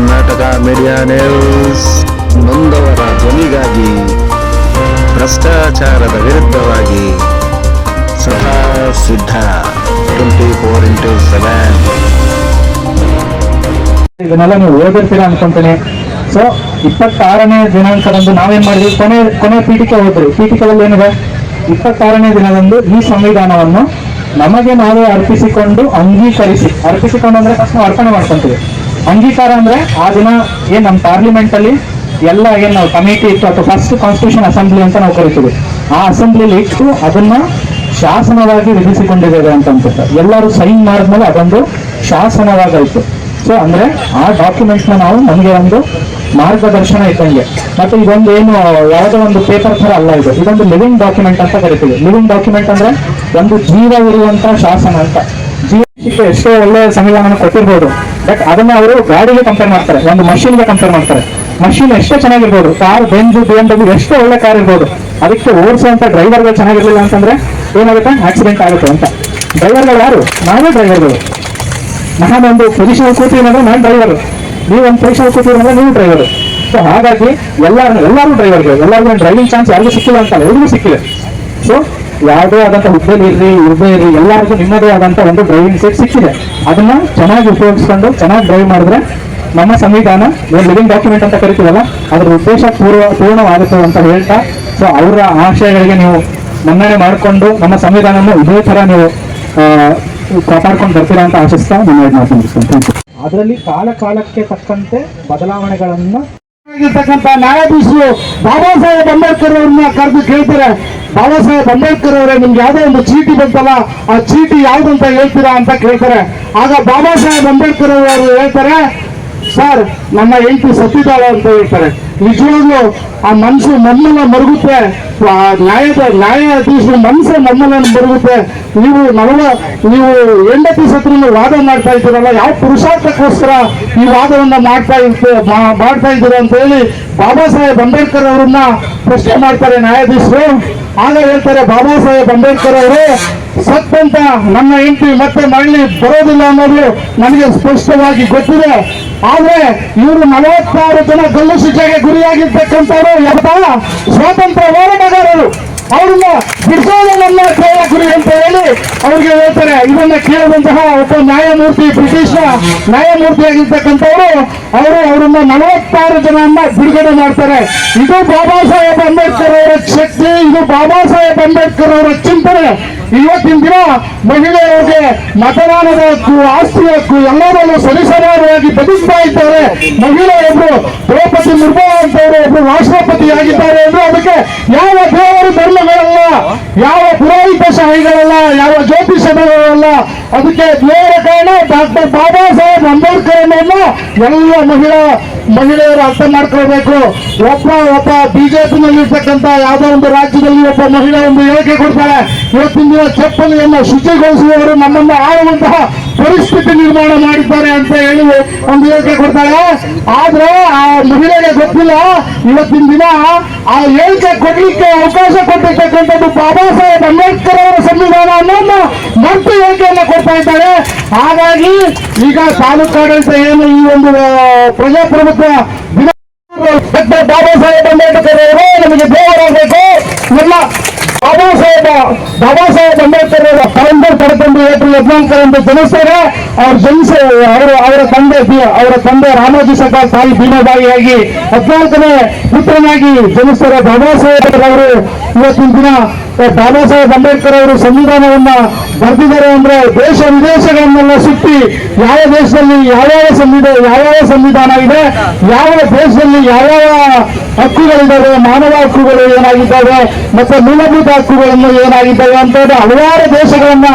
Karnataka media news ನೊಂದವರ ಧ್ವನಿಗಾಗಿ ಭ್ರಷ್ಟಾಚಾರದ ವಿರುದ್ಧವಾಗಿ ಸದಾ ಸಿದ್ಧ. ಟ್ವೆಂಟಿ ಫೋರ್ ಇಂಟು ಸೆವೆನ್ ಇದನ್ನೆಲ್ಲ ನೀವು ಓದಿರ್ತೀರಾ ಅನ್ಕೊಂತೀನಿ. ಸೊ ಇಪ್ಪತ್ತಾರನೇ ದಿನಾಂಕದಂದು ನಾವೇನ್ ಮಾಡಿದ್ವಿ? ಕೊನೆ ಕೊನೆ ಪೀಠಿಕೆ ಹೋದ್ರಿ. ಪೀಠಿಕೆದಲ್ಲಿ ಏನಿದೆ? ಇಪ್ಪತ್ತಾರನೇ ದಿನದಂದು ಈ ಸಂವಿಧಾನವನ್ನು ನಮಗೆ ನಾವೇ ಅರ್ಪಿಸಿಕೊಂಡು ಅಂಗೀಕರಿಸಿ. ಅರ್ಪಿಸಿಕೊಂಡು ಅಂದ್ರೆ ಫಸ್ಟ್ ನಾವು ಅರ್ಪಣೆ ಮಾಡ್ಕೊಂತೀವಿ. ಅಂಗೀಕಾರ ಅಂದ್ರೆ ಆ ದಿನ ಏನ್ ನಮ್ಮ ಪಾರ್ಲಿಮೆಂಟ್ ಅಲ್ಲಿ ಎಲ್ಲ ಏನ್ ನಾವು ಕಮಿಟಿ ಇತ್ತು ಅಥವಾ ಫಸ್ಟ್ ಕಾನ್ಸ್ಟಿಟ್ಯೂಷನ್ ಅಸೆಂಬ್ಲಿ ಅಂತ ನಾವು ಕರಿತೀವಿ. ಆ ಅಸೆಂಬ್ಲಿಲಿ ಇಟ್ಟು ಅದನ್ನ ಶಾಸನವಾಗಿ ವಿಧಿಸಿಕೊಂಡಿದ್ದೇವೆ ಅಂತ ಅನ್ಸುತ್ತೆ. ಎಲ್ಲರೂ ಸೈನ್ ಮಾಡಿದ್ಮೇಲೆ ಅದೊಂದು ಶಾಸನವಾಗಾಯ್ತು. ಸೊ ಅಂದ್ರೆ ಆ ಡಾಕ್ಯುಮೆಂಟ್ ನಾವು ನಮಗೆ ಒಂದು ಮಾರ್ಗದರ್ಶನ ಇದ್ದಂಗೆ. ಮತ್ತೆ ಇದೊಂದು ಏನು, ಯಾವುದೋ ಒಂದು ಪೇಪರ್ ತರ ಅಲ್ಲ ಇದು. ಇದೊಂದು ಲಿವಿಂಗ್ ಡಾಕ್ಯುಮೆಂಟ್ ಅಂತ ಕರಿತೀವಿ. ಲಿವಿಂಗ್ ಡಾಕ್ಯುಮೆಂಟ್ ಅಂದ್ರೆ ಒಂದು ಜೀವ ಇರುವಂತ ಶಾಸನ ಅಂತ. ಎಷ್ಟೋ ಒಳ್ಳೆ ಸಂವಿಧಾನ ಕೊಟ್ಟಿರ್ಬೋದು. ಬಟ್ ಅದನ್ನ ಅವರು ಗಾಡಿಗೆ ಕಂಪೇರ್ ಮಾಡ್ತಾರೆ, ಒಂದು ಮಷಿನ್ಗೆ ಕಂಪೇರ್ ಮಾಡ್ತಾರೆ. ಮಷಿನ್ ಎಷ್ಟೋ ಚೆನ್ನಾಗಿರ್ಬೋದು ಕಾರ್ ಬೆಂಜ್ ಬಿ ಎಂ ಎಷ್ಟೋ ಒಳ್ಳೆ ಕಾರ್ ಇರ್ಬೋದು. ಅದಕ್ಕೆ ಓಡಿಸುವಂತ ಡ್ರೈವರ್ಗಳು ಚೆನ್ನಾಗಿರ್ಲಿಲ್ಲ ಅಂತಂದ್ರೆ ಏನಾಗುತ್ತೆ? ಆಕ್ಸಿಡೆಂಟ್ ಆಗುತ್ತೆ ಅಂತ. ಡ್ರೈವರ್ಗಳು ಯಾರು? ನಾವೇ ಡ್ರೈವರ್ಗಳು ನಾನೊಂದು ಪೊಸಿಷನ್ ಕೂತಿರೋದ್ರೆ ನಾನು ಡ್ರೈವರ್ ನೀವೊಂದು ಪೊಸಿಷನ್ ಕೂತಿರೋದ್ರೆ ನೀವು ಡ್ರೈವರ್ ಸೊ ಹಾಗಾಗಿ ಎಲ್ಲರೂ ಎಲ್ಲರೂ ಡ್ರೈವರ್ಗಳು ಎಲ್ಲರಿಗೂ ಡ್ರೈವಿಂಗ್ ಚಾನ್ಸ್ ಯಾರಿಗೂ ಸಿಕ್ಕಿಲ್ಲ ಅಂತ ಎಲ್ಲರಿಗೂ ಸಿಕ್ಕಿದೆ. ಸೊ ಯಾವುದೇ ಆದಂತ ಹುದ್ದೆಲಿ ಇರ್ರಿ ಇರದೇ ಇರ್ರಿ ಎಲ್ಲರಿಗೂ ನಿಮ್ಮದೇ ಆದಂತ ಒಂದು ಡ್ರೈವಿಂಗ್ ಸೀಟ್ ಸಿಕ್ಕಿದೆ. ಅದನ್ನ ಚೆನ್ನಾಗಿ ಉಪಯೋಗಿಸ್ಕೊಂಡು ಚೆನ್ನಾಗಿ ಡ್ರೈವ್ ಮಾಡಿದ್ರೆ ನಮ್ಮ ಸಂವಿಧಾನ ಲಿವಿಂಗ್ ಡಾಕ್ಯುಮೆಂಟ್ ಅಂತ ಕರಿತೀವಲ್ಲ, ಅದರ ಉದ್ದೇಶ ಪೂರ್ವ ಪೂರ್ಣವಾಗುತ್ತೆ ಅಂತ ಹೇಳ್ತಾ ಸೊ ಅವರ ಆಶಯಗಳಿಗೆ ನೀವು ಮನ್ನಣೆ ಮಾಡಿಕೊಂಡು ನಮ್ಮ ಸಂವಿಧಾನವನ್ನು ಇದೇ ತರ ನೀವು ಕಾಪಾಡ್ಕೊಂಡು ಬರ್ತೀರಾ ಅಂತ ಆಶಿಸ್ತಾ ನಾನು ಅದರಲ್ಲಿ ಕಾಲ ಕಾಲಕ್ಕೆ ತಕ್ಕಂತೆ ಬದಲಾವಣೆಗಳನ್ನ ಆಗಿರ್ತಕ್ಕಂಥ ನ್ಯಾಯಾಧೀಶರು ಬಾಬಾ ಸಾಹೇಬ್ ಅಂಬೇಡ್ಕರ್ ಅವ್ರನ್ನ ಕರೆದು ಕೇಳ್ತಾರೆ. ಬಾಬಾ ಸಾಹೇಬ್ ಅಂಬೇಡ್ಕರ್ ಅವರೇ, ನಿಮ್ಗೆ ಯಾವುದೋ ಒಂದು ಚೀಟಿ ಬಂತಲ್ಲ, ಆ ಚೀಟಿ ಯಾವ್ದಂತ ಹೇಳ್ತೀರಾ ಅಂತ ಕೇಳ್ತಾರೆ. ಆಗ ಬಾಬಾ ಸಾಹೇಬ್ ಅಂಬೇಡ್ಕರ್ ಅವರು ಹೇಳ್ತಾರೆ ಸರ್, ನಮ್ಮ ಹೆಂಡತಿ ಸತ್ತಿದ್ದಾಳೆ ಅಂತ ಹೇಳ್ತಾರೆ. ನಿಜವಾಗ್ಲೂ ಆ ಮನಸ್ಸು ನಮ್ಮನ್ನ ಮರುಗುತ್ತೆ. ನ್ಯಾಯದ ನ್ಯಾಯಾಧೀಶರ ಮನಸ್ಸು ನಮ್ಮನ್ನ ಮರುಗುತ್ತೆ. ನೀವು ನಲವ ನೀವು ಹೆಂಡತಿ ಸತ್ರ ವಾದ ಮಾಡ್ತಾ ಇದ್ದೀರಲ್ಲ, ಯಾವ ಪುರುಷಾರ್ಥಕ್ಕೋಸ್ಕರ ಈ ವಾದವನ್ನ ಮಾಡ್ತಾ ಇರ್ತ ಮಾಡ್ತಾ ಇದ್ದೀರ ಅಂತ ಹೇಳಿ ಬಾಬಾ ಸಾಹೇಬ್ ಅಂಬೇಡ್ಕರ್ ಅವರನ್ನ ಪ್ರಶ್ನೆ ಮಾಡ್ತಾರೆ ನ್ಯಾಯಾಧೀಶರು. ಆಗ ಹೇಳ್ತಾರೆ, ಬಾಬಾ ಸಾಹೇಬ್ ಅಂಬೇಡ್ಕರ್ ಅವರು ಸತ್ತಂತ ನನ್ನ ಹೆಂಡತಿ ಮತ್ತೆ ಮರಳಿ ಬರೋದಿಲ್ಲ ಅನ್ನೋದು ನನಗೆ ಸ್ಪಷ್ಟವಾಗಿ ಗೊತ್ತಿದೆ. ಆದ್ರೆ ಇವರು ನಲವತ್ತಾರು ಜನ ಗಲ್ಲು ಶಿಕ್ಷೆಗೆ ಗುರಿಯಾಗಿರ್ತಕ್ಕಂಥವ್ರು ಯಾವ ಸ್ವಾತಂತ್ರ್ಯ ಹೋರಾಟಗಾರರು. ಅವ್ರನ್ನ ಬಿಡಿಸೋದು ನನ್ನ ಧ್ಯೇಯ ಗುರಿ ಅಂತ ಹೇಳಿ ಅವ್ರಿಗೆ ಹೇಳ್ತಾರೆ. ಇದನ್ನ ಕೇಳಿದಂತಹ ಒಬ್ಬ ನ್ಯಾಯಮೂರ್ತಿ ಬ್ರಿಟಿಷ್ ನ್ಯಾಯಮೂರ್ತಿಯಾಗಿರ್ತಕ್ಕಂಥವ್ರು, ಅವರು ಅವರನ್ನ ನಲವತ್ತಾರು ಜನನ್ನ ಬಿಡುಗಡೆ ಮಾಡ್ತಾರೆ. ಇದು ಬಾಬಾ ಸಾಹೇಬ್ ಅಂಬೇಡ್ಕರ್ ಅವರ ಶಕ್ತಿ, ಇದು ಬಾಬಾ ಸಾಹೇಬ್ ಅಂಬೇಡ್ಕರ್ ಅವರ ಚಿಂತನೆ. ಇವತ್ತಿನ ದಿನ ಮಹಿಳೆಯರಿಗೆ ಮತದಾನದ ಹಕ್ಕು ಆಸ್ತಿ ಹಕ್ಕು ಎಲ್ಲರಲ್ಲೂ ಸರಿಸಮಾನವಾಗಿ ಬದುಕ್ತಾ ಇದ್ದಾರೆ. ಮಹಿಳೆಯೊಬ್ರು ದ್ರೌಪದಿ ಮುರ್ಮು ಅಂತವರು ಒಬ್ರು ರಾಷ್ಟ್ರಪತಿ ಆಗಿದ್ದಾರೆ ಅಂದ್ರೆ ಅದಕ್ಕೆ ಯಾವ ದೇವರು ಧರ್ಮಗಳಲ್ಲ, ಯಾವ ಪುರೋಹಿತ ಶಾಹಿಗಳಲ್ಲ, ಯಾವ ಜ್ಯೋತಿಷಗಳಲ್ಲ ಅದಕ್ಕೆ ದೇವರ ಕಾರಣ ಡಾಕ್ಟರ್ ಬಾಬಾ ಸಾಹೇಬ್ ಅಂಬೇಡ್ಕರ್ ಅನ್ನೋದನ್ನ ಎಲ್ಲ ಮಹಿಳಾ ಮಹಿಳೆಯರು ಅರ್ಥ ಮಾಡ್ಕೊಳ್ಬೇಕು. ಒಬ್ಬ ಒಬ್ಬ ಬಿಜೆಪಿನಲ್ಲಿ ಇರ್ತಕ್ಕಂಥ ಯಾವುದೋ ಒಂದು ರಾಜ್ಯದಲ್ಲಿ ಒಬ್ಬ ಮಹಿಳೆ ಒಂದು ಹೇಳಿಕೆ ಕೊಡ್ತಾಳೆ ಇವತ್ತಿನ ದಿನ ಚಪ್ಪಲಿಯನ್ನು ಶುಚಿಗೊಳಿಸುವವರು ನಮ್ಮನ್ನು ಆಳುವಂತಹ ಪರಿಸ್ಥಿತಿ ನಿರ್ಮಾಣ ಮಾಡಿದ್ದಾರೆ ಅಂತ ಹೇಳಿ ಒಂದು ಹೇಳಿಕೆ ಕೊಡ್ತಾಳೆ. ಆದ್ರೆ ಆ ಮಹಿಳೆಗೆ ಗೊತ್ತಿಲ್ಲ. ಇವತ್ತಿನ ದಿನ ಆ ಹೇಳಿಕೆ ಕೊಡ್ಲಿಕ್ಕೆ ಅವಕಾಶ ಕೊಟ್ಟಿರ್ತಕ್ಕಂಥದ್ದು ಬಾಬಾ ಸಾಹೇಬ್ ಅಂಬೇಡ್ಕರ್ ಅವರ ಸಂವಿಧಾನ ಅನ್ನೋದನ್ನ ಮತ್ತೆ ಹೇಳಿಕೆಯನ್ನ ಕೊಡ್ತಾ ಇದ್ದಾರೆ. ಹಾಗಾಗಿ ಈಗ ತಾಲೂಕಾಡಳಿತ ಏನು ಈ ಒಂದು ಪ್ರಜಾಪ್ರಭುತ್ವ ದಿನ ಬಾಬಾ ಸಾಹೇಬ್ ಅಂಬೇಡ್ಕರ್ ಅವರು ನಮಗೆ ದೇವರಾಗಬೇಕು. ಎಲ್ಲ ಬಾಬಾ ಸಾಹೇಬ, ಬಾಬಾ ಸಾಹೇಬ್ ಪಡ್ಕೊಂಡು ಯಜ್ಞಾಂಕರ್ ಹದಿನಾಲ್ಕರಂದು ಜನಿಸ್ತಾರೆ ಅವ್ರ ಜನಿಸ, ಅವರು ಅವರ ತಂದೆ ಅವರ ತಂದೆ ರಾಮೋಜಿ ಸರ್ಕಾರ್ ತಾಯಿ ಭೀಮಾಬಾಯಿಯಾಗಿ, ಹದಿನಾಲ್ಕನೇ ಪುತ್ರನಾಗಿ ಜನಿಸ್ತಾರೆ ಬಾಬಾ ಸಾಹೇಬ್ ಅವರು ಇವತ್ತಿನ ದಿನ ಬಾಬಾ ಸಾಹೇಬ್ ಅಂಬೇಡ್ಕರ್ ಅವರು ಸಂವಿಧಾನವನ್ನ ಬರೆದಿದ್ದಾರೆ ಅಂದ್ರೆ ದೇಶ ವಿದೇಶಗಳನ್ನೆಲ್ಲ ಸುತ್ತಿ ಯಾವ ದೇಶದಲ್ಲಿ ಯಾವ್ಯಾವ ಸಂವಿಧಾನ ಯಾವ್ಯಾವ ಸಂವಿಧಾನ ಇದೆ, ಯಾವ ದೇಶದಲ್ಲಿ ಯಾವ್ಯಾವ ಹಕ್ಕುಗಳಿದ್ದಾವೆ, ಮಾನವ ಹಕ್ಕುಗಳು ಏನಾಗಿದ್ದಾವೆ, ಮತ್ತೆ ಮೂಲಭೂತ ಹಕ್ಕುಗಳನ್ನು ಏನಾಗಿದ್ದಾವೆ ಅಂತ ಹಲವಾರು ದೇಶಗಳನ್ನ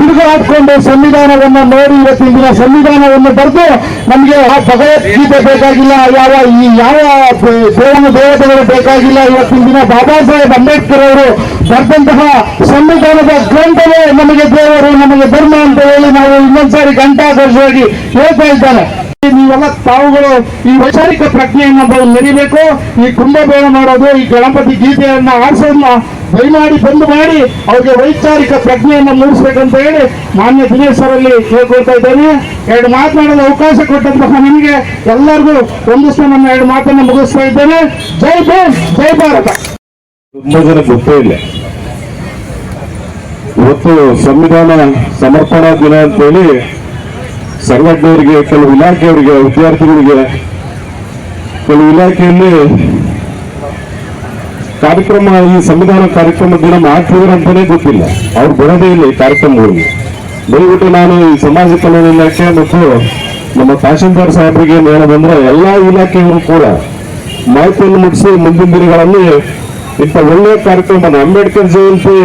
ಹುಡುಗಾಡ್ಕೊಂಡು ಸಂವಿಧಾನವನ್ನ ನೋಡಿ ಇವತ್ತು ಇಂದಿನ ಸಂವಿಧಾನವನ್ನು ಬರೆದು ನಮಗೆ ಆ ಭಗವದ್ಗೀತೆ ಬೇಕಾಗಿಲ್ಲ, ಯಾವ ಈ ಯಾವ ದೇವನ ದೇವತೆಗಳು ಬೇಕಾಗಿಲ್ಲ. ಇವತ್ತಿನ ದಿನ ಬಾಬಾ ಸಾಹೇಬ್ ಅಂಬೇಡ್ಕರ್ ಅವರು ಬರೆದಂತಹ ಸಂವಿಧಾನದ ಗ್ರಂಥವೇ ನಮಗೆ ದೇವರು, ನಮಗೆ ಧರ್ಮ ಅಂತ ಹೇಳಿ ನಾವು ಇನ್ನೊಂದ್ಸಾರಿ ಘಂಟಾಘೋಷವಾಗಿ ಹೇಳ್ತಾ ಇದ್ದಾರೆ ನೀವೆಲ್ಲ ತಾವುಗಳು ಈ ವೈಚಾರಿಕ ಪ್ರಜ್ಞೆಯನ್ನ ಮೆರಿಬೇಕು ಈ ಕುಂಭಮೇಳ ಮಾಡೋದು, ಈ ಗಣಪತಿ ಗೀತೆಯನ್ನ ಆರಿಸೋದನ್ನ ದಯಮಾಡಿ ಬಂದು ಮಾಡಿ, ಅವ್ರಿಗೆ ವೈಚಾರಿಕ ಪ್ರಜ್ಞೆಯನ್ನ ಮೂಡಿಸ್ಬೇಕಂತ ಹೇಳಿ ಮಾನ್ಯ ದಿನೇಶ್ ಅವರಲ್ಲಿ ಕೇಳ್ಕೊಳ್ತಾ ಇದ್ದೇನೆ. ಎರಡು ಮಾತನಾಡಲು ಅವಕಾಶ ಕೊಟ್ಟಂತಹ ನಿಮಗೆ ಎಲ್ಲರಿಗೂ ಒಂದಿಷ್ಟು ನನ್ನ ಎರಡು ಮಾತನ್ನು ಮುಗಿಸ್ತಾ ಇದ್ದೇನೆ. ಜೈ ಭೀಮ್, ಜೈ ಭಾರತ. ತುಂಬಾ ಜನ ಗೊತ್ತೇ ಇವತ್ತು ಸಂವಿಧಾನ ಸಮರ್ಪಣಾ ದಿನ ಅಂತೇಳಿ ಸಂಘಟನೆಯವರಿಗೆ ಕೆಲವು ಇಲಾಖೆಯವರಿಗೆ, ವಿದ್ಯಾರ್ಥಿಗಳಿಗೆ, ಕೆಲವು ಇಲಾಖೆಯಲ್ಲಿ ಕಾರ್ಯಕ್ರಮ, ಈ ಸಂವಿಧಾನ ಕಾರ್ಯಕ್ರಮ ದಿನ ಮಾಡ್ತಿದ್ರು ಅಂತಾನೆ ಗೊತ್ತಿಲ್ಲ. ಅವ್ರು ಬರೋದೇ ಇಲ್ಲ ಈ ಕಾರ್ಯಕ್ರಮಗಳಿಗೆ. ದಯವಿಟ್ಟು ನಾನು ಈ ಸಮಾಜ ಕಲ್ಯಾಣ ಇಲಾಖೆ ಮತ್ತು ನಮ್ಮ ತಹಶೀಲ್ದಾರ್ ಸಾಹೇಬರಿಗೆ ಏನು ಹೇಳೋದಂದ್ರೆ ಎಲ್ಲಾ ಇಲಾಖೆಯವರು ಕೂಡ ಮಾಹಿತಿಯನ್ನು ಮುಗಿಸಿ ಮುಂದಿನ ದಿನಗಳಲ್ಲಿ ಇಂಥ ಒಳ್ಳೆಯ ಕಾರ್ಯಕ್ರಮ ಅಂಬೇಡ್ಕರ್ ಜಯಂತಿ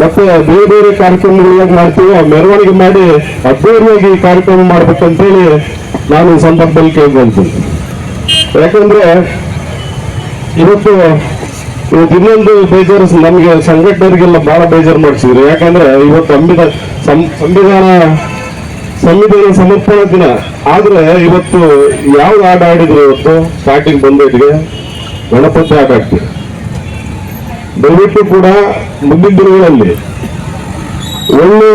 ಮತ್ತೆ ಬೇರೆ ಬೇರೆ ಕಾರ್ಯಕ್ರಮಗಳು ಮಾಡ್ತೀವಿ ಮಾಡ್ತೀವೋ ಮೆರವಣಿಗೆ ಮಾಡಿ ಅದ್ದೂರಿಯಾಗಿ ಈ ಕಾರ್ಯಕ್ರಮ ಮಾಡ್ಬೇಕಂತೇಳಿ ನಾನು ಈ ಸಂದರ್ಭದಲ್ಲಿ ಕೇಳ್ಕೊಳ್ತೀನಿ. ಯಾಕಂದ್ರೆ ಇವತ್ತು ಇವತ್ತು ಇನ್ನೊಂದು ಬೇಜಾರು ನಮಗೆ ಸಂಘಟನೆಗೆಲ್ಲ ಬಹಳ ಬೇಜಾರು ಮಾಡಿಸಿದ್ರು. ಯಾಕಂದ್ರೆ ಇವತ್ತು ಸಂವಿಧಾನ ಸಂವಿಧಾನ ಸಂವಿಧಾನ ಸಮರ್ಪಣಾ ದಿನ. ಆದ್ರೆ ಇವತ್ತು ಯಾವ್ದು ಆಟ ಆಡಿದ್ರು ಇವತ್ತು? ಸ್ಟಾರ್ಟಿಂಗ್ ಬಂದೈತಿಗೆ ಗಣಪತಿ ಆಟ ಆಡ್ತೀವಿ ದಯವಿಟ್ಟು ಕೂಡ ಮುಂದಿನ ದಿನಗಳಲ್ಲಿ ಒಳ್ಳೆ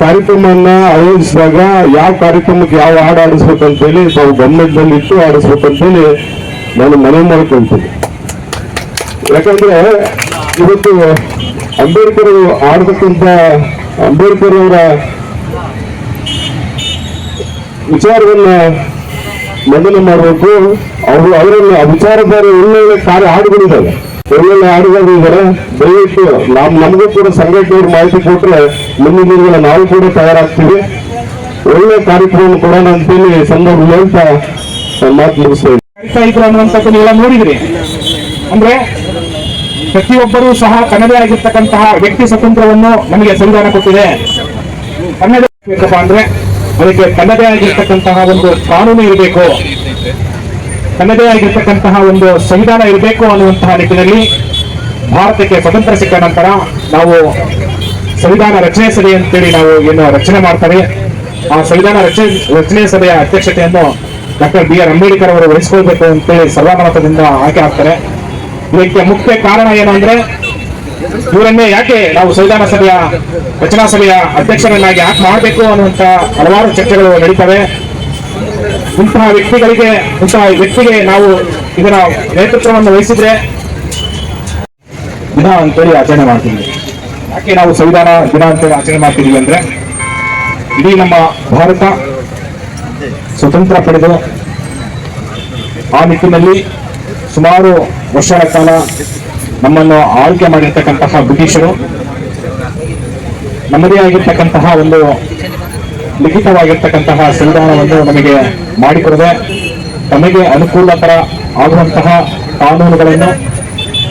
ಕಾರ್ಯಕ್ರಮವನ್ನ ಆಯೋಜಿಸಿದಾಗ ಯಾವ ಕಾರ್ಯಕ್ರಮಕ್ಕೆ ಯಾವ ಹಾಡು ಆಡಿಸ್ಬೇಕಂತೇಳಿ ತಾವು ಗಮನದಲ್ಲಿ ಇಟ್ಟು ಆಡಿಸ್ಬೇಕಂತೇಳಿ ನಾನು ಮನವಿ ಮಾಡ್ಕೊಳ್ತೀನಿ. ಯಾಕಂದ್ರೆ ಇವತ್ತು ಅಂಬೇಡ್ಕರ್ ಆಡತಕ್ಕಂತ ಅಂಬೇಡ್ಕರ್ ಅವರ ವಿಚಾರವನ್ನ ಮೊದಲು ಮಾಡಬೇಕು. ಅವರು ಅವರನ್ನು ಆ ವಿಚಾರಧಾರೆ ಒಳ್ಳೆ ಕಾರ್ಯ ಹಾಡುಗಳಿದ್ದಾವೆ. ಒಳ್ಳೊಳ್ಳೆ ಇದ್ದಾರೆ ದಯವಿಟ್ಟು ನಾವು ನಮಗೂ ಕೂಡ ಸಂಘಟನೆಯವರು ಮಾಹಿತಿ ಕೊಟ್ಟರೆ ಮುಂದಿನ ದಿನಗಳ ನಾವು ಕೂಡ ತಯಾರಾಗ್ತೀವಿ. ಒಳ್ಳೆ ಕಾರ್ಯಕ್ರಮ ಕೊಡೋಣ ಅಂತೇಳಿ ಸಂದರ್ಭ ನನ್ನ ಮಾತು ಮುಗಿಸ್ತೇವೆ ನೋಡಿದ್ರಿ. ಅಂದ್ರೆ ಪ್ರತಿಯೊಬ್ಬರೂ ಸಹ ತನ್ನದೇ ಆಗಿರ್ತಕ್ಕಂತಹ ವ್ಯಕ್ತಿ ಸ್ವತಂತ್ರವನ್ನು ನಮಗೆ ಸಂವಿಧಾನ ಕೊಟ್ಟಿದೆ. ಕನ್ನಡ ಅಂದ್ರೆ ಅದಕ್ಕೆ ತನ್ನದೇ ಆಗಿರ್ತಕ್ಕಂತಹ ಒಂದು ಕಾನೂನು ಇರಬೇಕು. ತನ್ನದೇ ಆಗಿರ್ತಕ್ಕಂತಹ ಒಂದು ಸಂವಿಧಾನ ಇರಬೇಕು ಅನ್ನುವಂತಹ ನಿಟ್ಟಿನಲ್ಲಿ ಭಾರತಕ್ಕೆ ಸ್ವತಂತ್ರ ಸಿಕ್ಕ ನಂತರ ನಾವು ಸಂವಿಧಾನ ರಚನೆ ಸಭೆ ಅಂತೇಳಿ ನಾವು ಏನು ರಚನೆ ಮಾಡ್ತೇವೆ. ಆ ಸಂವಿಧಾನ ರಚನೆ ರಚನೆ ಸಭೆಯ ಅಧ್ಯಕ್ಷತೆಯನ್ನು ಡಾಕ್ಟರ್ ಬಿ ಆರ್ ಅಂಬೇಡ್ಕರ್ ಅವರು ವಹಿಸಿಕೊಳ್ಬೇಕು ಅಂತೇಳಿ ಸರ್ವಾನುಮತದಿಂದ ಆಯ್ಕೆ ಆಗ್ತಾರೆ. ಇದಕ್ಕೆ ಮುಖ್ಯ ಕಾರಣ ಏನು ಅಂದ್ರೆ ಇವರನ್ನೇ ಯಾಕೆ ನಾವು ಸಂವಿಧಾನ ಸಭೆಯ ರಚನಾ ಸಭೆಯ ಅಧ್ಯಕ್ಷರನ್ನಾಗಿ ಯಾಕೆ ಮಾಡಬೇಕು ಅನ್ನುವಂತ ಹಲವಾರು ಚರ್ಚೆಗಳು ನಡೀತವೆ. ಇಂತಹ ವ್ಯಕ್ತಿಗಳಿಗೆ ಇಂತಹ ವ್ಯಕ್ತಿಗೆ ನಾವು ಇದರ ನೇತೃತ್ವವನ್ನು ವಹಿಸಿದ್ರೆ ದಿನ ಅಂತೇಳಿ ಆಚರಣೆ ಮಾಡ್ತೀವಿ. ಯಾಕೆ ನಾವು ಸಂವಿಧಾನ ದಿನ ಅಂತೇಳಿ ಆಚರಣೆ ಮಾಡ್ತೀವಿ ಅಂದ್ರೆ, ಇಡೀ ನಮ್ಮ ಭಾರತ ಸ್ವತಂತ್ರ ಪಡೆದು ಆ ನಿಟ್ಟಿನಲ್ಲಿ ಸುಮಾರು ವರ್ಷಗಳ ಕಾಲ ನಮ್ಮನ್ನು ಆಳ್ಕೆ ಮಾಡಿರ್ತಕ್ಕಂತಹ ಬ್ರಿಟಿಷರು, ನಮ್ಮದೇ ಆಗಿರ್ತಕ್ಕಂತಹ ಒಂದು ಲಿಖಿತವಾಗಿರ್ತಕ್ಕಂತಹ ಸಂವಿಧಾನವನ್ನು ನಮಗೆ ಮಾಡಿಕೊಡದೆ ತಮಗೆ ಅನುಕೂಲಕರ ಆಗುವಂತಹ ಕಾನೂನುಗಳನ್ನು,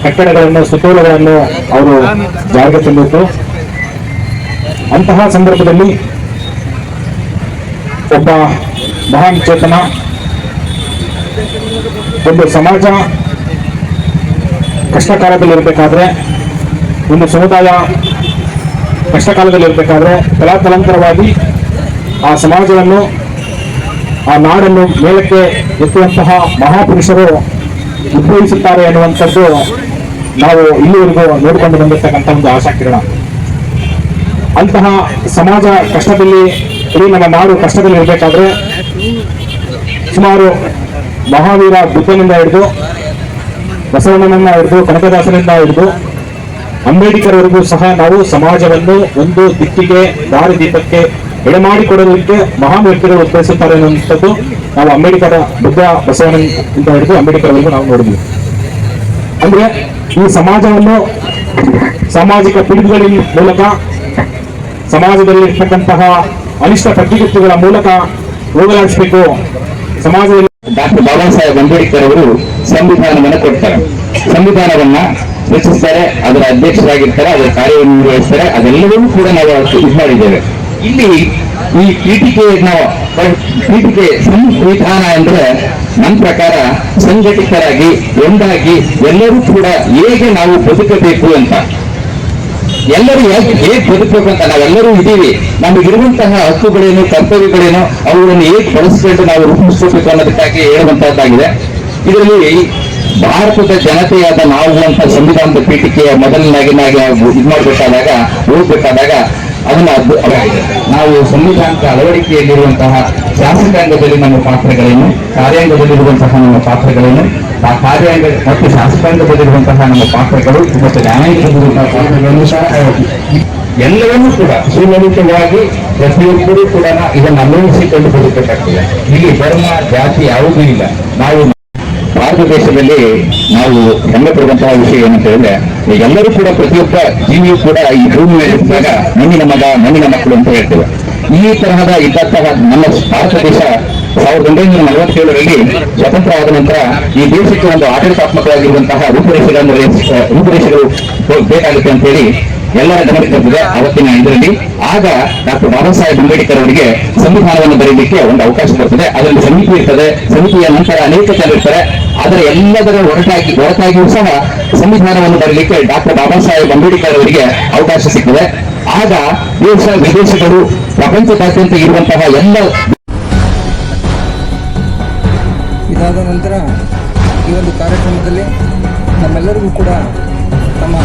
ಕಟ್ಟಡಗಳನ್ನು, ಸುತ್ತೋಲೆಗಳನ್ನು ಅವರು ಜಾರಿಗೆ ತಂದಿತ್ತು. ಅಂತಹ ಸಂದರ್ಭದಲ್ಲಿ ಒಬ್ಬ ಮಹಾನ್ ಚೇತನ, ಒಂದು ಸಮಾಜ ಕಷ್ಟ ಕಾಲದಲ್ಲಿರಬೇಕಾದ್ರೆ ಒಂದು ಸಮುದಾಯ ಕಷ್ಟ ಕಾಲದಲ್ಲಿರಬೇಕಾದ್ರೆ ತಲಾತಲಾಂತರವಾಗಿ ಆ ಸಮಾಜವನ್ನು, ಆ ನಾಡನ್ನು ಮೇಲಕ್ಕೆ ಎತ್ತುವಂತಹ ಮಹಾಪುರುಷರು ಉದ್ಭವಿಸುತ್ತಾರೆ ಅನ್ನುವಂಥದ್ದು ನಾವು ಇಲ್ಲಿವರೆಗೂ ನೋಡಿಕೊಂಡು ಬಂದಿರತಕ್ಕಂಥ ಒಂದು ಆಶಾಕಿರಣ ಅಂತಹ ಸಮಾಜ ಕಷ್ಟದಲ್ಲಿ, ಇಡೀ ನಮ್ಮ ನಾಡು ಕಷ್ಟದಲ್ಲಿ ಇರಬೇಕಾದ್ರೆ ಸುಮಾರು ಮಹಾವೀರ ಬುದ್ಧನಿಂದ ಹಿಡಿದು, ಬಸವಣ್ಣನನ್ನ ಹಿಡಿದು, ಕನಕದಾಸನಿಂದ ಹಿಡಿದು ಅಂಬೇಡ್ಕರ್ ವರೆಗೂ ಸಹ ನಾವು ಸಮಾಜವನ್ನು ಒಂದು ದಿಕ್ಕಿಗೆ, ದಾರಿ ದೀಪಕ್ಕೆ ಎಡೆಮಾಡಿಕೊಡಲಿಕ್ಕೆ ಮಹಾನ್ ವ್ಯಕ್ತಿಗಳು ಒತ್ತಾಯಿಸುತ್ತಾರೆ ಅನ್ನುವಂಥದ್ದು ನಾವು ಅಂಬೇಡ್ಕರ್ ಬುದ್ಧ ಬಸವಣ್ಣನಿಂದ ಹಿಡಿದು ಅಂಬೇಡ್ಕರ್ ಅವರಿಗೂ ನಾವು ನೋಡಿದ್ವಿ. ಅಂದ್ರೆ ಈ ಸಮಾಜವನ್ನು ಸಾಮಾಜಿಕ ಪಿಡುಗುಗಳ ಮೂಲಕ, ಸಮಾಜದಲ್ಲಿ ಇರ್ತಕ್ಕಂತಹ ಅನಿಷ್ಟ ಪ್ರತಿಕೃತಿಗಳ ಮೂಲಕ ಹೋಗಲಾಡಿಸಬೇಕು. ಸಮಾಜದಲ್ಲಿ ಡಾಕ್ಟರ್ ಬಾಬಾ ಸಾಹೇಬ್ ಅಂಬೇಡ್ಕರ್ ಅವರು ಸಂವಿಧಾನವನ್ನು ಕೊಡ್ತಾರೆ. ಸಂವಿಧಾನವನ್ನ ರಚಿಸ್ತಾರೆ, ಅದರ ಅಧ್ಯಕ್ಷರಾಗಿರ್ತಾರೆ, ಅದರ ಕಾರ್ಯವನ್ನು ನಿರ್ವಹಿಸ್ತಾರೆ ಅದೆಲ್ಲವನ್ನೂ ಕೂಡ ನಾವು ಇದು ಮಾಡಿದ್ದೇವೆ. ಇಲ್ಲಿ ಈ ನಾವು ಪೀಠಿಕೆ ಸಂವಿಧಾನ ಅಂದ್ರೆ ನಮ್ಮ ಪ್ರಕಾರ ಸಂಘಟಿತರಾಗಿ, ಒಂದಾಗಿ ಎಲ್ಲರೂ ಕೂಡ ಹೇಗೆ ನಾವು ಬದುಕಬೇಕು ಅಂತ. ಎಲ್ಲರೂ ಹೇಗೆ ಹೇಗೆ ಬದುಕಬೇಕು ಅಂತ ನಾವೆಲ್ಲರೂ ಇದ್ದೀವಿ. ನಮಗಿರುವಂತಹ ಹಕ್ಕುಗಳೇನು, ಕರ್ತವ್ಯಗಳೇನು, ಅವುಗಳನ್ನು ಹೇಗೆ ಬಳಸಿಕೊಂಡು ನಾವು ರೂಪಿಸ್ಕೋಬೇಕು ಅನ್ನೋದಕ್ಕಾಗಿ ಹೇಳುವಂತಹದ್ದಾಗಿದೆ. ಇದರಲ್ಲಿ ಭಾರತದ ಜನತೆಯಾದ ನಾವು ಅಂತ ಸಂವಿಧಾನದ ಪೀಠಿಕೆಯ ಮೊದಲನಾಗಿ ನಾವು ಇದು ಮಾಡಬೇಕಾದಾಗ ಓದಬೇಕಾದಾಗ ಅದನ್ನ ಅದ್ಭು- ನಾವು ಸಂವಿಧಾನದ ಅಳವಡಿಕೆಯಲ್ಲಿರುವಂತಹ ಶಾಸಕಾಂಗದಲ್ಲಿ ನಮ್ಮ ಪಾತ್ರಗಳೇನು, ಕಾರ್ಯಾಂಗದಲ್ಲಿರುವಂತಹ ನಮ್ಮ ಪಾತ್ರಗಳೇನು, ಆ ಕಾರ್ಯಾಂಗ ಮತ್ತು ಶಾಸಕಾಂಗದಲ್ಲಿರುವಂತಹ ನಮ್ಮ ಪಾತ್ರಗಳು ಮತ್ತು ನ್ಯಾಯಾಂಗದಲ್ಲಿರುವಂತಹ ಪಾತ್ರಗಳನ್ನು ಸಹ ಎಲ್ಲವನ್ನೂ ಕೂಡ ಸುಲಲಿತವಾಗಿ ಪ್ರತಿಯೊಬ್ಬರೂ ಕೂಡ ಇದನ್ನು ಅನ್ವಯಿಸಿಕೊಂಡು ಬದುಕಬೇಕಾಗ್ತದೆ. ಇಲ್ಲಿ ಧರ್ಮ, ಜಾತಿ ಯಾವುದೂ ಇಲ್ಲ. ನಾವು ಭಾರತ ದೇಶದಲ್ಲಿ ನಾವು ಹೆಮ್ಮೆ ಪಡುವಂತಹ ವಿಷಯ ಏನಂತ ಹೇಳಿದ್ರೆ ಎಲ್ಲರೂ ಕೂಡ ಪ್ರತಿಯೊಬ್ಬ ಜೀವಿಯು ಕೂಡ ಈ ಭೂಮಿ ಇದ್ದಾಗ ಮಣ್ಣಿನ ಮಗ, ಮಣ್ಣಿನ ಮಕ್ಕಳು ಅಂತ ಹೇಳ್ತೇವೆ. ಈ ತರಹದ ಇದ್ದಂತಹ ನಮ್ಮ ಭಾರತ ದೇಶ ಸಾವಿರದ ಒಂಬೈನೂರ ನಲವತ್ತೇಳರಲ್ಲಿ ಸ್ವತಂತ್ರ ಆದ ನಂತರ ಈ ದೇಶಕ್ಕೆ ಒಂದು ಆಡಳಿತಾತ್ಮಕವಾಗಿರುವಂತಹ ರೂಪುರೇಷೆಗಳನ್ನು ರೂಪುರೇಷೆಗಳು ಬೇಕಾಗುತ್ತೆ ಅಂತ ಹೇಳಿ ಎಲ್ಲರ ಗಮನಕ್ಕೆ ಬಂದಿದೆ ಅವತ್ತಿನ ಇದರಲ್ಲಿ. ಆಗ ಡಾಕ್ಟರ್ ಬಾಬಾ ಸಾಹೇಬ್ ಅಂಬೇಡ್ಕರ್ ಅವರಿಗೆ ಸಂವಿಧಾನವನ್ನು ಬರೀಲಿಕ್ಕೆ ಒಂದು ಅವಕಾಶ ಬರ್ತದೆ ಅದರಲ್ಲಿ ಸಮಿತಿ ಇರ್ತದೆ. ಸಮಿತಿಯ ನಂತರ ಅನೇಕ ಜನರಿರ್ತಾರೆ ಅದರ ಎಲ್ಲದರ ಹೊರತಾಗಿ ಹೊರತಾಗಿಯೂ ಸಹ ಸಂವಿಧಾನವನ್ನು ಬರೀಲಿಕ್ಕೆ ಡಾಕ್ಟರ್ ಬಾಬಾ ಸಾಹೇಬ್ ಅಂಬೇಡ್ಕರ್ ಅವರಿಗೆ ಅವಕಾಶ ಸಿಗ್ತದೆ. ಆಗ ದೇಶ, ವಿದೇಶಗಳು, ಪ್ರಪಂಚದಾದ್ಯಂತ ಇರುವಂತಹ ಎಲ್ಲ ಇದಾದ ನಂತರ ಈ ಒಂದು ಕಾರ್ಯಕ್ರಮದಲ್ಲಿ ನಮ್ಮೆಲ್ಲರಿಗೂ ಕೂಡ ತಮ್ಮ